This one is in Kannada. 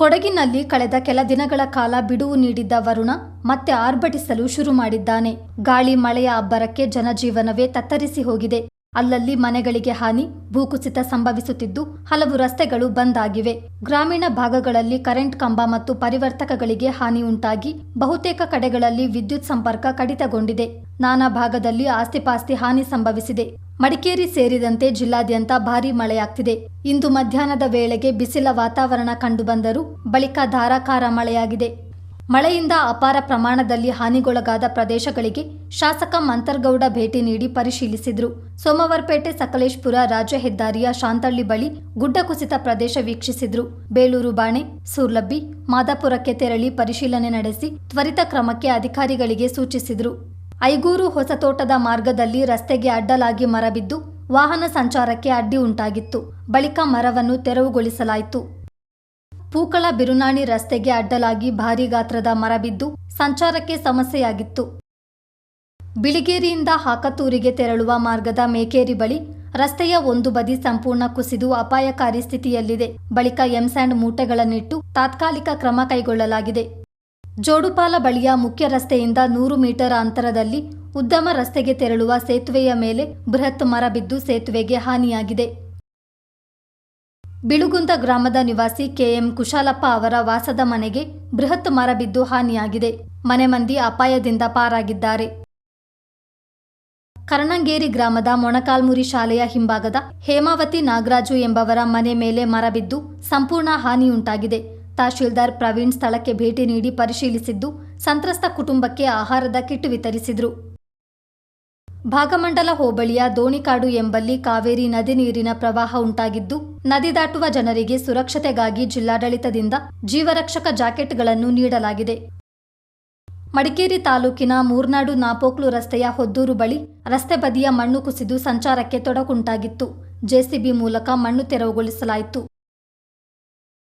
ಕೊಡಗಿನಲ್ಲಿ ಕಳೆದ ಕೆಲ ದಿನಗಳ ಕಾಲ ಬಿಡುವು ನೀಡಿದ್ದ ವರುಣ ಮತ್ತೆ ಆರ್ಭಟಿಸಲು ಶುರು ಮಾಡಿದ್ದಾನೆ. ಗಾಳಿ ಮಳೆಯ ಅಬ್ಬರಕ್ಕೆ ಜನಜೀವನವೇ ತತ್ತರಿಸಿ ಹೋಗಿದೆ. ಅಲ್ಲಲ್ಲಿ ಮನೆಗಳಿಗೆ ಹಾನಿ, ಭೂಕುಸಿತ ಸಂಭವಿಸುತ್ತಿದ್ದು ಹಲವು ರಸ್ತೆಗಳು ಬಂದ್ ಆಗಿವೆ. ಗ್ರಾಮೀಣ ಭಾಗಗಳಲ್ಲಿ ಕರೆಂಟ್ ಕಂಬ ಮತ್ತು ಪರಿವರ್ತಕಗಳಿಗೆ ಹಾನಿ ಉಂಟಾಗಿ ಬಹುತೇಕ ಕಡೆಗಳಲ್ಲಿ ವಿದ್ಯುತ್ ಸಂಪರ್ಕ ಕಡಿತಗೊಂಡಿದೆ. ನಾನಾ ಭಾಗದಲ್ಲಿ ಆಸ್ತಿಪಾಸ್ತಿ ಹಾನಿ ಸಂಭವಿಸಿದೆ. ಮಡಿಕೇರಿ ಸೇರಿದಂತೆ ಜಿಲ್ಲಾದ್ಯಂತ ಭಾರೀ ಮಳೆಯಾಗ್ತಿದೆ. ಇಂದು ಮಧ್ಯಾಹ್ನದ ವೇಳೆಗೆ ಬಿಸಿಲ ವಾತಾವರಣ ಕಂಡುಬಂದರೂ ಬಳಿಕ ಧಾರಾಕಾರ ಮಳೆಯಾಗಿದೆ. ಮಳೆಯಿಂದ ಅಪಾರ ಪ್ರಮಾಣದಲ್ಲಿ ಹಾನಿಗೊಳಗಾದ ಪ್ರದೇಶಗಳಿಗೆ ಶಾಸಕ ಮಂತರ್ಗೌಡ ಭೇಟಿ ನೀಡಿ ಪರಿಶೀಲಿಸಿದರು. ಸೋಮವಾರಪೇಟೆ ಸಕಲೇಶ್ಪುರ ರಾಜ್ಯ ಹೆದ್ದಾರಿಯ ಶಾಂತಳ್ಳಿ ಬಳಿ ಗುಡ್ಡ ಕುಸಿತ ಪ್ರದೇಶ ವೀಕ್ಷಿಸಿದ್ರು. ಬೇಳೂರು ಬಾಣೆ, ಸೂರ್ಲಬ್ಬಿ, ಮಾದಾಪುರಕ್ಕೆ ತೆರಳಿ ಪರಿಶೀಲನೆ ನಡೆಸಿ ತ್ವರಿತ ಕ್ರಮಕ್ಕೆ ಅಧಿಕಾರಿಗಳಿಗೆ ಸೂಚಿಸಿದ್ರು. ಐಗೂರು ಹೊಸತೋಟದ ಮಾರ್ಗದಲ್ಲಿ ರಸ್ತೆಗೆ ಅಡ್ಡಲಾಗಿ ಮರಬಿದ್ದು ವಾಹನ ಸಂಚಾರಕ್ಕೆ ಅಡ್ಡಿ ಉಂಟಾಗಿತ್ತು. ಬಳಿಕ ಮರವನ್ನು ತೆರವುಗೊಳಿಸಲಾಯಿತು. ಪೂಕಳ ಬಿರುನಾಣಿ ರಸ್ತೆಗೆ ಅಡ್ಡಲಾಗಿ ಭಾರೀ ಗಾತ್ರದ ಮರ ಬಿದ್ದು ಸಂಚಾರಕ್ಕೆ ಸಮಸ್ಯೆಯಾಗಿತ್ತು. ಬಿಳಿಗೇರಿಯಿಂದ ಹಾಕತೂರಿಗೆ ತೆರಳುವ ಮಾರ್ಗದ ಮೇಕೇರಿ ಬಳಿ ರಸ್ತೆಯ ಒಂದು ಬದಿ ಸಂಪೂರ್ಣ ಕುಸಿದು ಅಪಾಯಕಾರಿ ಸ್ಥಿತಿಯಲ್ಲಿದೆ. ಬಳಿಕ ಎಂಸ್ಯಾಂಡ್ ಮೂಟೆಗಳನ್ನಿಟ್ಟು ತಾತ್ಕಾಲಿಕ ಕ್ರಮ ಕೈಗೊಳ್ಳಲಾಗಿದೆ. ಜೋಡುಪಾಲ ಬಳಿಯ ಮುಖ್ಯ ರಸ್ತೆಯಿಂದ ನೂರು ಮೀಟರ್ ಅಂತರದಲ್ಲಿ ಉದ್ದಮ ರಸ್ತೆಗೆ ತೆರಳುವ ಸೇತುವೆಯ ಮೇಲೆ ಬೃಹತ್ ಮರ ಬಿದ್ದು ಸೇತುವೆಗೆ ಹಾನಿಯಾಗಿದೆ. ಬಿಳುಗುಂದ ಗ್ರಾಮದ ನಿವಾಸಿ ಕೆಎಂ ಕುಶಾಲಪ್ಪ ಅವರ ವಾಸದ ಮನೆಗೆ ಬೃಹತ್ ಮರ ಬಿದ್ದು ಹಾನಿಯಾಗಿದೆ. ಮನೆ ಮಂದಿ ಅಪಾಯದಿಂದ ಪಾರಾಗಿದ್ದಾರೆ. ಕರಣಂಗೇರಿ ಗ್ರಾಮದ ಮೊಣಕಾಲ್ಮುರಿ ಶಾಲೆಯ ಹಿಂಭಾಗದ ಹೇಮಾವತಿ ನಾಗರಾಜು ಎಂಬವರ ಮನೆ ಮೇಲೆ ಮರ ಬಿದ್ದು ಸಂಪೂರ್ಣ ಹಾನಿಯುಂಟಾಗಿದೆ. ತಹಶೀಲ್ದಾರ್ ಪ್ರವೀಣ್ ಸ್ಥಳಕ್ಕೆ ಭೇಟಿ ನೀಡಿ ಪರಿಶೀಲಿಸಿದ್ದು, ಸಂತ್ರಸ್ತ ಕುಟುಂಬಕ್ಕೆ ಆಹಾರದ ಕಿಟ್ ವಿತರಿಸಿದ್ರು. ಭಾಗಮಂಡಲ ಹೋಬಳಿಯ ದೋಣಿಕಾಡು ಎಂಬಲ್ಲಿ ಕಾವೇರಿ ನದಿ ನೀರಿನ ಪ್ರವಾಹ ಉಂಟಾಗಿದ್ದು, ನದಿ ದಾಟುವ ಜನರಿಗೆ ಸುರಕ್ಷತೆಗಾಗಿ ಜಿಲ್ಲಾಡಳಿತದಿಂದ ಜೀವರಕ್ಷಕ ಜಾಕೆಟ್ಗಳನ್ನು ನೀಡಲಾಗಿದೆ. ಮಡಿಕೇರಿ ತಾಲೂಕಿನ ಮೂರ್ನಾಡು ನಾಪೋಕ್ಲು ರಸ್ತೆಯ ಹೊದ್ದೂರು ಬಳಿ ರಸ್ತೆ ಬದಿಯ ಮಣ್ಣು ಕುಸಿದು ಸಂಚಾರಕ್ಕೆ ತೊಡಕುಂಟಾಗಿತ್ತು. ಜೆಸಿಬಿ ಮೂಲಕ ಮಣ್ಣು ತೆರವುಗೊಳಿಸಲಾಯಿತು.